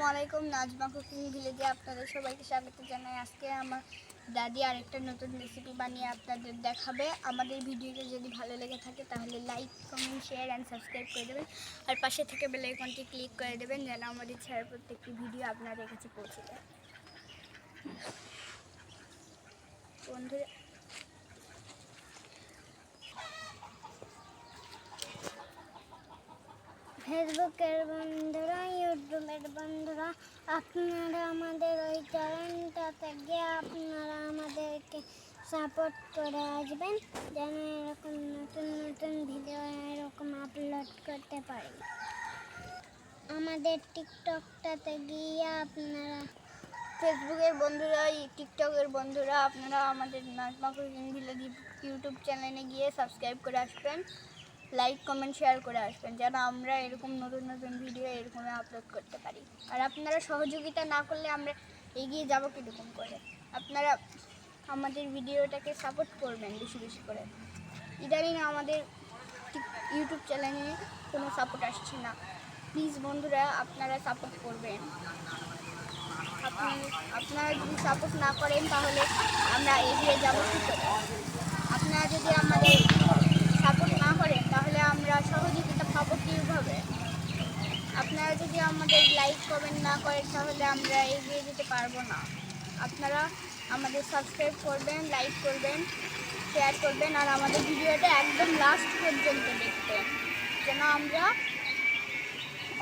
আসসালামু আলাইকুম, নাজমা কুকিং ভিলেজে আপনাদের সবাইকে স্বাগত জানাই। আজকে আমার দাদি আরেকটা নতুন রেসিপি বানিয়ে আপনাদের দেখাবে। আমাদের ভিডিওটা যদি ভালো লেগে থাকে তাহলে like comment share and subscribe করে দেবেন। আর পাশে থেকে বেল আইকনটি ক্লিক করে দেবেন যেন আমাদের ছাড়া প্রত্যেকটি ভিডিও আপনাদের কাছে পৌঁছে যায়। বন্ধুরা ফেসবুকের বন্ধুরা, ইউটিউবের বন্ধুরা, আপনারা আমাদের ওই চ্যানেলটাতে গিয়ে আপনারা আমাদেরকে সাপোর্ট করে আসবেন, যেন এরকম নতুন নতুন ভিডিও এরকম আপলোড করতে পারি। আমাদের টিকটকটাতে গিয়ে আপনারা ফেসবুকের বন্ধুরা টিকটকের বন্ধুরা, আপনারা আমাদের নাজমা কুকিং ভিলেজ ইউটিউব চ্যানেলে গিয়ে সাবস্ক্রাইব করে আসবেন। লাইক কমেন্ট শেয়ার করে আসবেন, যেন আমরা এরকম নতুন নতুন ভিডিও এরকম আপলোড করতে পারি। আর আপনারা সহযোগিতা না করলে আমরা এগিয়ে যাব কীরকম করে? আপনারা আমাদের ভিডিওটাকে সাপোর্ট করবেন বেশি বেশি করে। ইদানিং আমাদের ইউটিউব চ্যানেলে কোনো সাপোর্ট আসছে না। প্লিজ বন্ধুরা, আপনারা সাপোর্ট করবেন। আপনি, আপনারা যদি সাপোর্ট না করেন, তাহলে আমরা এগিয়ে যাব কী করে? আপনারা যদি আমাদের সাপোর্ট না করেন তাহলে আমরা সহযোগিতা পাবো কীভাবে? আপনারা যদি আমাদের লাইক কমেন্ট না করেন, তাহলে আমরা এগিয়ে যেতে পারব না। আপনারা আমাদের সাবস্ক্রাইব করবেন লাইক করবেন শেয়ার করবেন, আর আমাদের ভিডিওটা একদম লাস্ট পর্যন্ত দেখবেন। যেন আমরা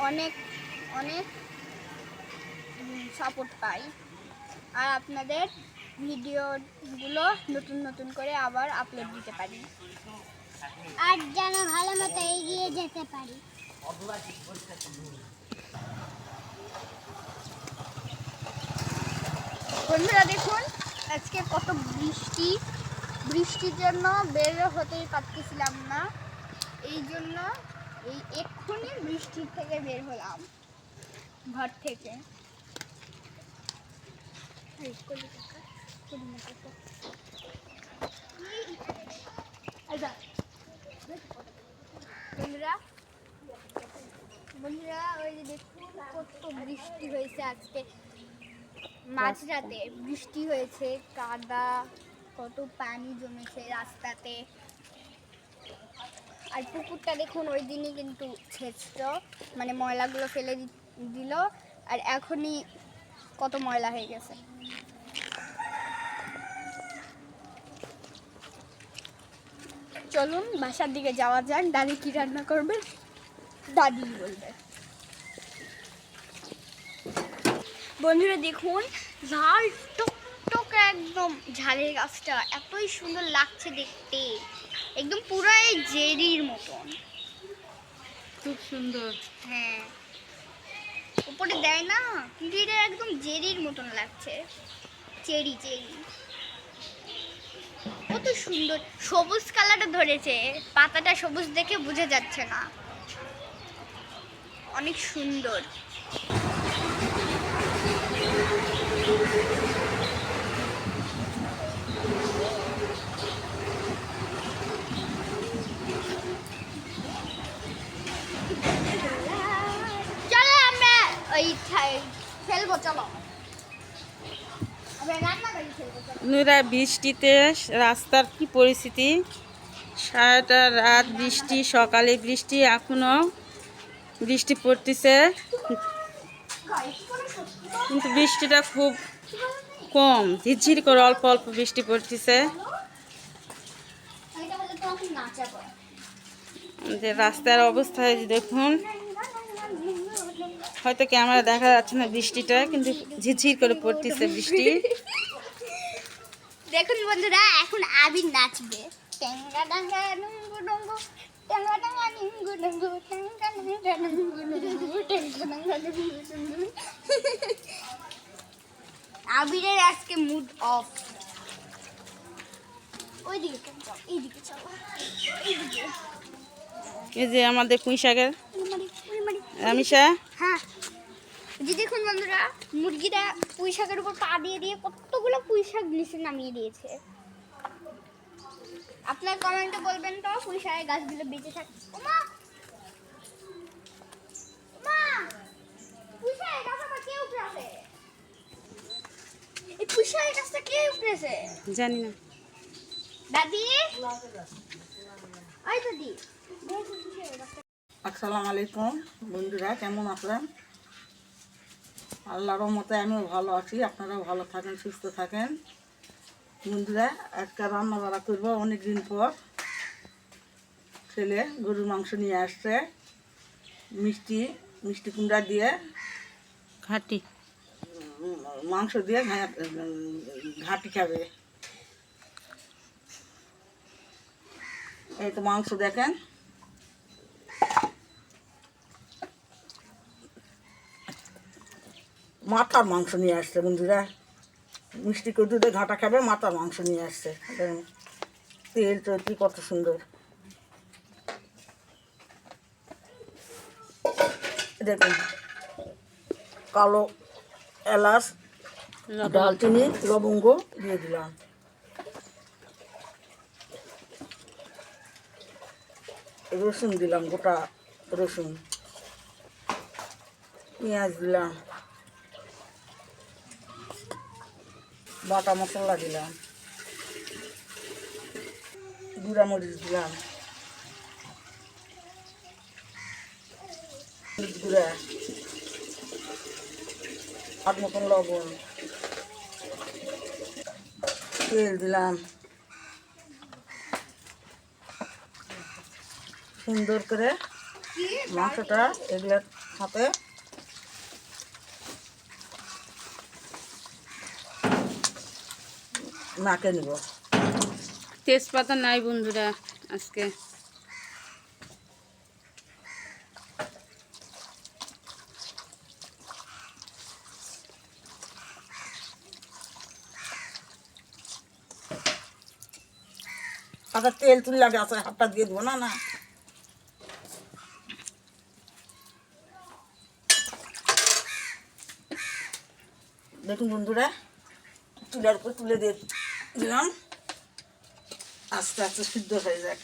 অনেক অনেক সাপোর্ট পাই। আর আপনাদের ভিডিওগুলো নতুন নতুন করে আবার আপলোড দিতে পারি। আর যেন ভালো মতো এগিয়ে যেতে পারি। বন্ধুরা দেখুন, আজকে কত বৃষ্টি। বৃষ্টির জন্য বের হতেই পারতেছিলাম না। এই জন্য এই এক্ষুনি বৃষ্টির থেকে বের হলাম ঘর থেকে এই, কলি টাকা, কলি না টাকা। আচ্ছা, বন্ধুরা বন্ধুরা, ওই যে দেখুন কত বৃষ্টি হয়েছে আজকে। মাঝরাতে বৃষ্টি হয়েছে, কাদা, কত পানি জমেছে রাস্তাতে। আর পুকুরটা দেখুন, ওই দিনই কিন্তু ছেঁচল মানে ময়লাগুলো ফেলে দিল, আর এখনই কত ময়লা হয়ে গেছে। চলুন, বাসার দিকে যাওয়া যাক, দাদি কি রান্না করবে? দাদি বলবে। বন্ধুরা দেখুন ঝাল টক একদম ঝালের গাছটা এতই সুন্দর লাগছে দেখতে। একদম পুরো এই জেরির মতন। খুব সুন্দর। হ্যাঁ। উপরে দেয় না পিঁড়িটা একদম জেরির মতন লাগছে। চেরি চেরি কত সুন্দর সবুজ কালারটা ধরেছে। পাতাটা সবুজ দেখে বোঝা যাচ্ছে না। অনেক সুন্দর। চলো আমরা ওই খেলব, চলো। নুরা, বৃষ্টিতে রাস্তার কি পরিস্থিতি? সারাটা রাত বৃষ্টি, সকালে বৃষ্টি, এখনও বৃষ্টি পড়তেছে। কিন্তু বৃষ্টিটা খুব কম, ঝিরঝির করে অল্প অল্প বৃষ্টি পড়তেছে। যে রাস্তার অবস্থায় দেখুন। হয়তো ক্যামেরা দেখা যাচ্ছে না বৃষ্টিটা, কিন্তু ঝিরঝির করে পড়তেছে বৃষ্টি। দেখুন বন্ধুরা, এখন আবির নাচবে। টেঙ্গা ডাঙ্গা। আবিরের আজকে মুড অফ এই যে আমাদের পুঁই শাকের। হ্যাঁ। যে দেখুন বন্ধুরা মুরগিটা পুঁই শাকের উপর পা দিয়ে দিয়ে কতগুলো পুঁই শাক নিচে নামিয়ে দিয়েছে। আপনার কমেন্টে বলবেন তো পুঁই গাছগুলো বেঁচে থাকে ওমা! গাছ আমার কে উপড়াছে এই পুঁই গাছটা কে জানি না। দাদি? ওই দাদি। আসসালামু আলাইকুম বন্ধুরা কেমন আছেন? আল্লাহর মতে আমিও ভালো আছি আপনারাও ভালো থাকেন সুস্থ থাকেন। বন্ধুরা আজকে রান্না বাড়া করব অনেক দিন পর। ছেলে গরুর মাংস নিয়ে আসছে মিষ্টি মিষ্টি কুমড়া দিয়ে। ঘাটি। মাংস দিয়ে ঘাটি খাবে। এই তো মাংস দেখেন। মাথার মাংস নিয়ে আসছে বন্ধুরা। মিষ্টি করে দুধে ঘাটা খাবে মাথার মাংস নিয়ে আসছে। তেল চর্তি কত সুন্দর। দেখুন কালো এলাচ ডালচিনি। লবঙ্গ দিয়ে দিলাম। রসুন দিলাম গোটা রসুন। পেঁয়াজ দিলাম। বাটা মশলা দিলাম। গুঁড়া মরিচ দিলাম গুঁড়া। হাত মতন লবণ। তেল দিলাম। সুন্দর করে মাংসটা এগুলোর সাথে নাকে নিব। তেজপাতা নাই বন্ধুরা আজকে। হাতে তেল তুলে লাগে আছে হাতটা দিয়ে দেবো না না। দেখুন বন্ধুরা চুলার উপর তুলে দিয়ে দিলাম। আস্তে আস্তে সিদ্ধ হয়ে যাক।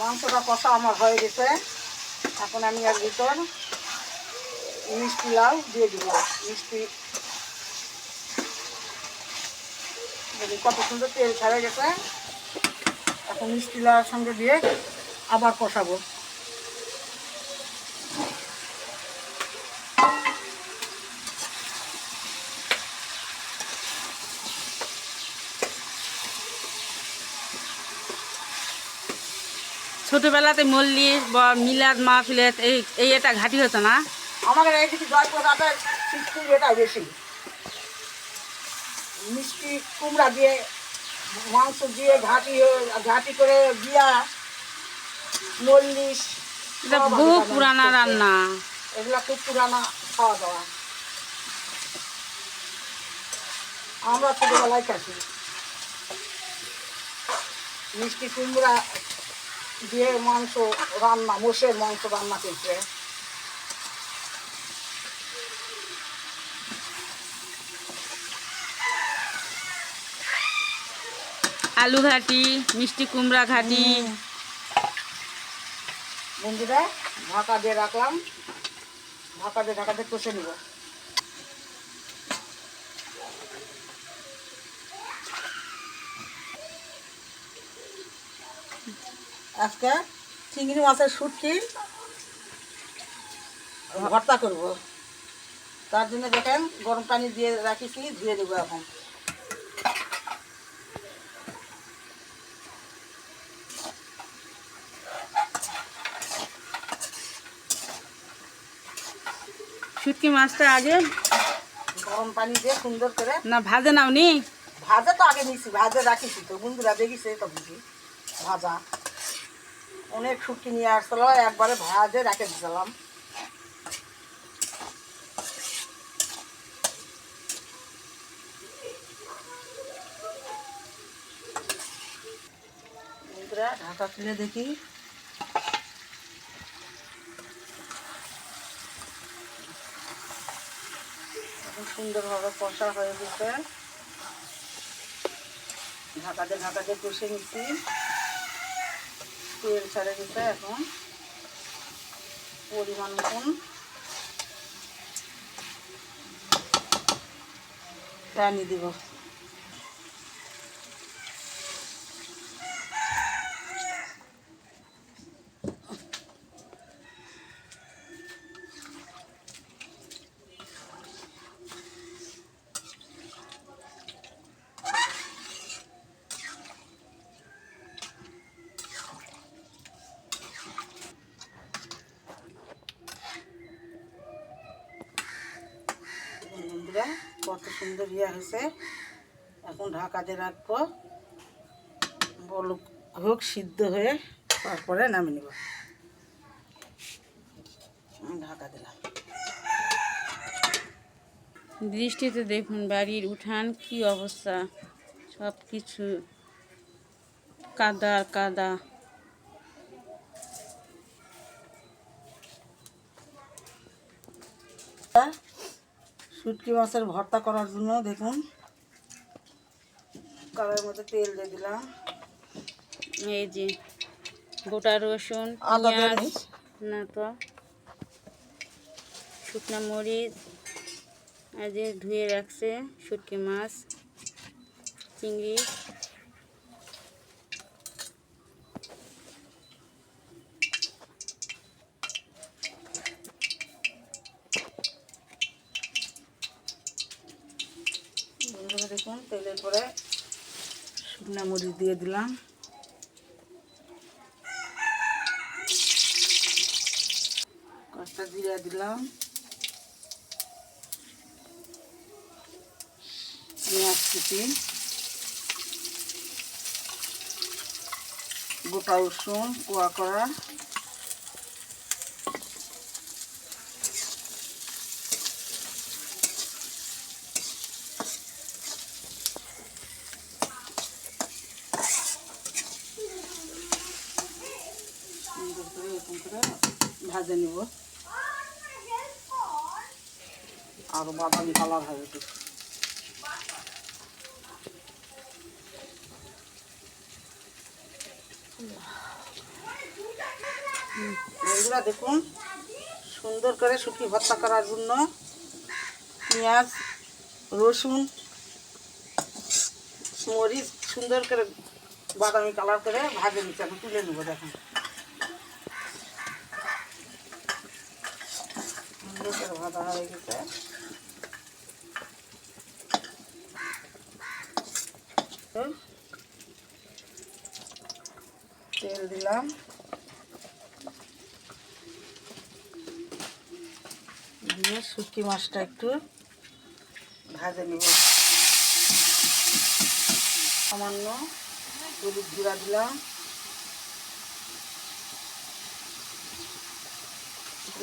মাংসটা কষা আমার হয়ে গেছে। এখন আমি আর ভিতর মিষ্টি লাউ দিয়ে দিব। মিষ্টি। কত সুন্দর তেল ছাড়া গেছে। এখন মিষ্টি লাউর সঙ্গে দিয়ে আবার কষাবো। ছোটবেলাতে মল্লিক বা মিলাদ মাহফিলেত এই এই এটা ঘাটি হতো না? আমাদের এই দিকে জয়প্রদাতের মিষ্টি এটা বেশি। মিষ্টি কুমড়া দিয়ে মাংস দিয়ে ঘাটি ঘাটি করে দিয়া মল্লিশ এটা বহু পুরানা রান্না। এগুলা খুব পুরানা খাওয়া দাওয়া। আমরা ছোটবেলায় খাচ্ছি মিষ্টি কুমড়া দিয়ে মাংস রান্না মোষের মাংস রান্না করছে। আলু ঘাটি মিষ্টি কুমড়া ঘাটি। বন্ধুরা ঢাকা দিয়ে রাখলাম। ঢাকা দিয়ে ঢাকা দিয়ে কষে নিব। আজকে চিংড়ি মাছের শুটকি ভর্তা করব। তার জন্য দেখেন গরম পানি দিয়ে রাখিছি দিয়ে দেবো এখন। শুটকি মাছটা আগে গরম পানি দিয়ে সুন্দর করে না ভাজে নাও নি ভাজা তো আগে নিছি ভাজা রাখিছি তো বন্ধুরা দেখিছে তো বুঝি ভাজা। অনেক শুটকি নিয়ে আসছিল, একবারে ভাজে রেখে দিয়েছিলাম। ঢাকা খুলে দেখি। সুন্দরভাবে কষা হয়ে গেছে। ঢাকাতে ঢাকাতে কষে নিচ্ছি। তেল ছেড়ে দিতে এখন পরিমাণ মতন। প্যানি দিব। ইয়ে হয়েছে এখন ঢাকা দিয়ে রাখব। বলুক, হোক, সিদ্ধ হয়ে তারপরে নামিয়ে নেব। ঢাকা দিলাম বৃষ্টিতে দেখুন, বাড়ির উঠান কি অবস্থা? সব কিছু কাদা কাদা। শুটকি মাছের ভর্তা করার জন্য দেখুন। কড়াইয়ের মধ্যে তেল দিয়ে দিলাম। এই যে গোটা রসুন পেঁয়াজ না তো শুকনা মরিচ আর যে ধুয়ে রাখছে শুটকি মাছ চিংড়ি বন্ধুরা দেখুন তেলের পরে শুকনো মরিচ দিয়ে দিলাম। কষ্টা জিরা দিলাম। পেঁয়াজ কুচি। গোটা রসুন, কোয়া করা সুন্দর করে এরকম করে ভাজে নিব। আরও বাদামি কালার হবে বন্ধুরা দেখুন, সুন্দর করে শুকি ভর্তা করার জন্য পেঁয়াজ, রসুন, মরিচ, সুন্দর করে বাদামি কালার করে ভাজে নিচ্ছে। আমি তুলে নেব দেখুন। তেল দিলাম। দিয়ে শুটকি মাছটা একটু ভাজে নিব। সামান্য হলুদ গুঁড়া দিলাম।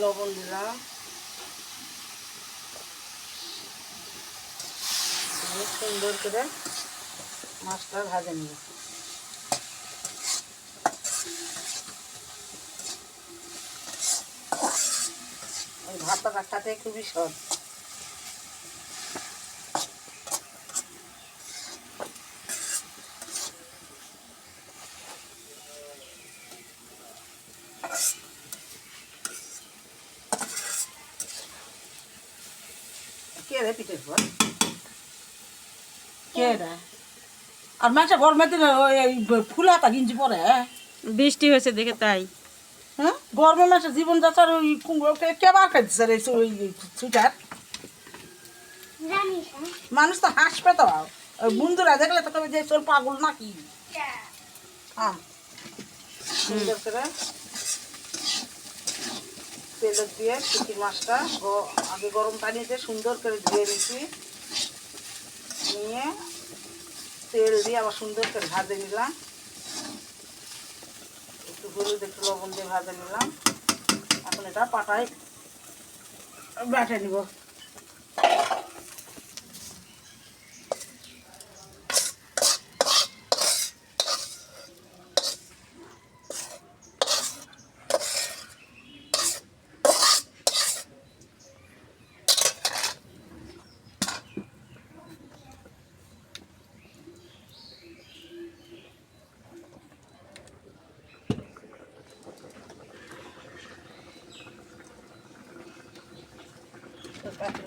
লবণ দিলাম দিয়ে সুন্দর করে মাছটা ভাজে নিব। এই ভাতটা খাতে খুবই সহজ। কে রে পিঠের পর? আর মাছে গরমের দিনে ওই এই ফুলাতা গিঞ্জি পরে বৃষ্টি হয়েছে দেখে তাই। হ্যাঁ? গরমের মাসে জীবন যাত্রার ওই কুমড়ো কেবার খাইছে রে ওই সুইটার? হ্যাঁ? মানুষ তো হাসবে তো ওই বন্ধুরা দেখলে তো কবে যে চোর পাগল নাকি? আম সুন্দর করে তেল দিয়ে শুকি মাছটা আগে গরম পানিতে সুন্দর করে ধুয়ে নিচ্ছি নিয়ে তেল দিয়ে আবার সুন্দর করে ভাজে নিলাম। একটু হলুদ, একটু লবণ দিয়ে ভাজে নিলাম। এখন এটা পাটায় বেটে নিব।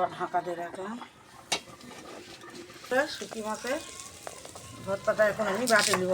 আবার ঢাকা দিয়ে রাখলাম। শুকি মাছের ভর্তাটা এখন আমি বাটে নেব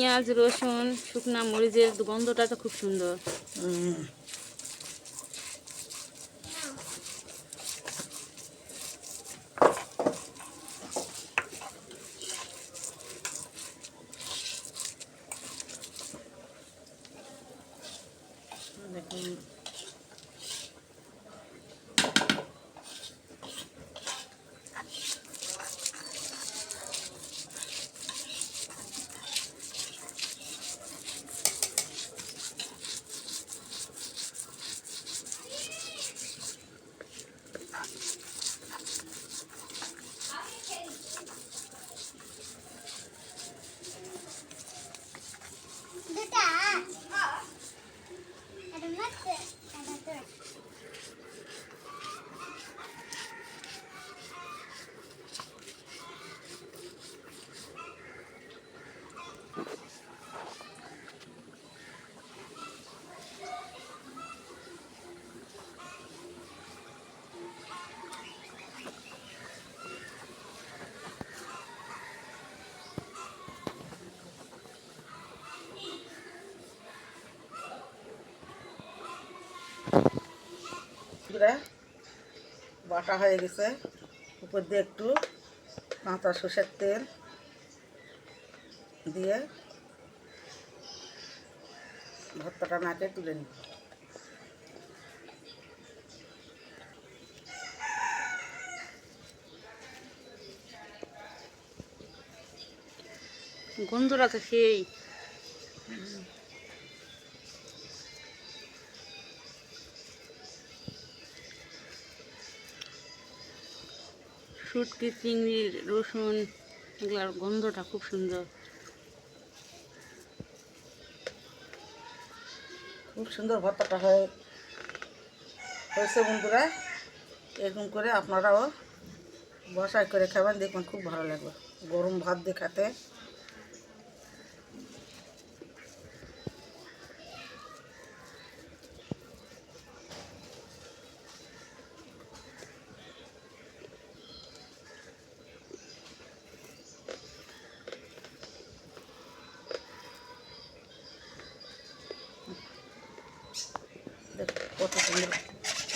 পেঁয়াজ রসুন শুকনা মরিচের গন্ধটা তো খুব সুন্দর হুম। দেখুন দুটা এটা মাছ এটা তো বন্ধুরা, বাটা হয়ে গেছে। উপর দিয়ে একটু কাঁচা সর্ষের তেল দিয়ে ভর্তাটা নাকে তুলে গন্ধটা তো সেই। শুটকি চিংড়ি, রসুন, এগুলার গন্ধটা খুব সুন্দর। খুব সুন্দর ভর্তাটা হয়। হয়েছে বন্ধুরা, এরকম করে আপনারাও বসায় করে খাবেন, দেখবেন খুব ভালো লাগবে। গরম ভাত দিয়ে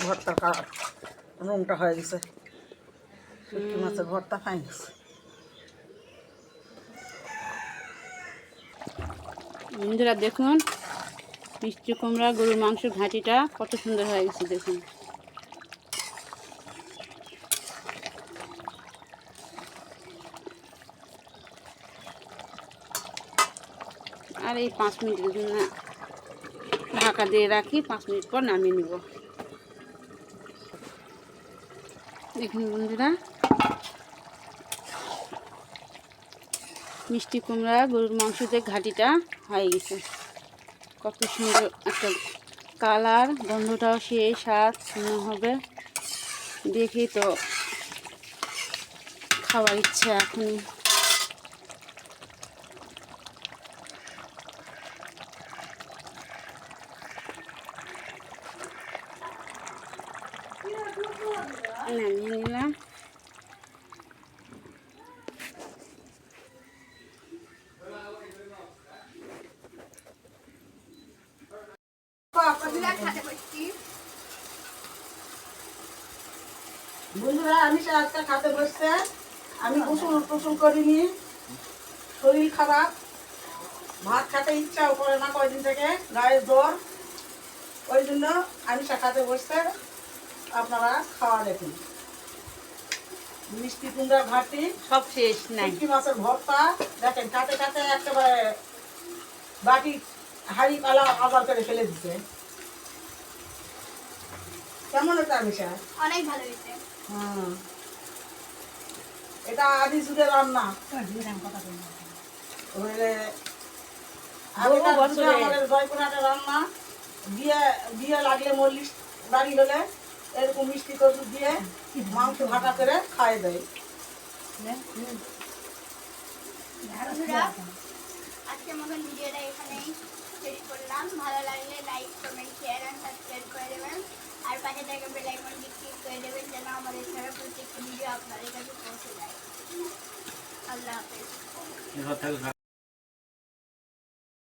ভর্তার কালার রংটা হয়ে গেছে। শুটকি মাছের ভর্তা গেছে বন্ধুরা, দেখুন, মিষ্টি কুমড়া, গরুর মাংসের ঘাঁটিটা কত সুন্দর হয়ে গেছে, দেখুন। আর এই পাঁচ মিনিটের জন্য ঢাকা দিয়ে রাখি, পাঁচ মিনিট পর নামিয়ে নিব। দেখুন বন্ধুরা। মিষ্টি কুমড়া, গরুর মাংস যে ঘাটিটা হয়ে গেছে। কত সুন্দর একটা কালার, গন্ধটাও সেই স্বাদ মনে হবে। দেখি তো খাওয়ার ইচ্ছা এখনই নামিয়ে নিলাম আমি খাতে বসছে। আমি গোসল টোসল করিনি। শরীর খারাপ। ভাত খেতে ইচ্ছাও করে না কয়দিন থেকে গায়ের জ্বর। ওই জন্য আমি খাতে বসতে আপনারা খাওয়া দেখুন। মিষ্টি কুমড়া ঘাটি সব শেষ নাই। মাছের ভর্তা। দেখেন কাটে কাটে একেবারে বাটি হাড়ি পালা আবার করে ফেলে দিছে। কেমন এটা মিশা অনেক ভালো হয়েছে। হুম এটা আদি যুগের রান্না। আমাদের রান্না। বিয়ে বিয়ে লাগলে মল্লিশ বাড়ি হলে এরকম মিষ্টি কচু দিয়ে মাংস ভাটা করে খাই দেয়। আজকের মতন ভিডিওটা এখানেই শেষ করলাম। ভালো লাগলে like comment share and subscribe করে দেবেন। আর পাশে থাকা বেল আইকনটি ক্লিক করে দেবেন যেন আমাদের ছাড়া প্রত্যেকটি ভিডিও আপনাদের কাছে পৌঁছে যায়। আল্লাহ হাফেজ।